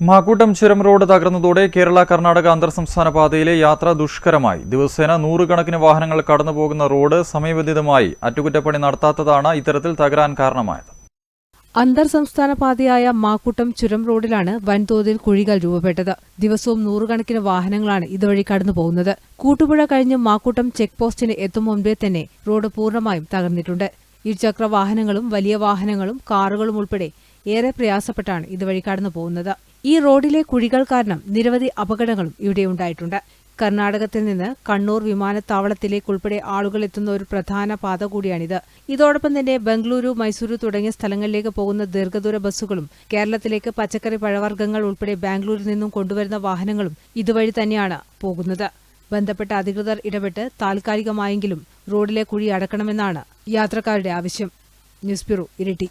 മാക്കൂട്ടം ചുരം റോഡ് തകർന്നതോടെ കേരള കർണാടക അന്തർ സംസ്ഥാന പാതയിലെ യാത്ര ദുഷ്കരമായി. ദിവസേന നൂറുകണക്കിന് വാഹനങ്ങൾ കടന്നുപോകുന്ന റോഡ് സമയബന്ധിതമായി അറ്റകുറ്റപ്പണി നടത്താത്തതാണ് ഇത്തരത്തിൽ തകരാൻ കാരണമായത്. അന്തർ സംസ്ഥാന പാതയായ മാക്കൂട്ടം ചുരം റോഡിലാണ് വൻതോതിൽ കുഴികൾ രൂപപ്പെട്ടത്. ദിവസവും നൂറുകണക്കിന് വാഹനങ്ങളാണ് ഇതുവഴി കടന്നുപോകുന്നത്. കൂട്ടുപുഴ കഴിഞ്ഞ് മാക്കൂട്ടം ചെക്ക് പോസ്റ്റിന് എത്തും മുൻപേ തന്നെ റോഡ് പൂർണമായും തകർന്നിട്ടുണ്ട്. ഇരുചക്ര വാഹനങ്ങളും വലിയ വാഹനങ്ങളും കാറുകളും ഉൾപ്പെടെ ഏറെ പ്രയാസപ്പെട്ടാണ് ഇതുവഴി കടന്നു പോകുന്നത് ഈ റോഡിലെ കുഴികൾ കാരണം നിരവധി അപകടങ്ങളും ഇവിടെ ഉണ്ടായിട്ടുണ്ട്. കർണാടകത്തിൽ നിന്ന് കണ്ണൂർ വിമാനത്താവളത്തിലേക്കുൾപ്പെടെ ആളുകൾ എത്തുന്ന ഒരു പ്രധാന പാത കൂടിയാണിത്. ഇതോടൊപ്പം തന്നെ ബംഗളൂരു മൈസൂരു തുടങ്ങിയ സ്ഥലങ്ങളിലേക്ക് പോകുന്ന ദീർഘദൂര ബസ്സുകളും കേരളത്തിലേക്ക് പച്ചക്കറി പഴവർഗങ്ങൾ ഉൾപ്പെടെ ബാംഗ്ലൂരിൽ നിന്നും കൊണ്ടുവരുന്ന വാഹനങ്ങളും ഇതുവഴി തന്നെയാണ് പോകുന്നത്. ബന്ധപ്പെട്ട അധികൃതർ ഇടപെട്ട് താൽക്കാലികമായെങ്കിലും റോഡിലെ കുഴി അടക്കണമെന്നാണ് യാത്രക്കാരുടെ ആവശ്യം. News bureau Iritty.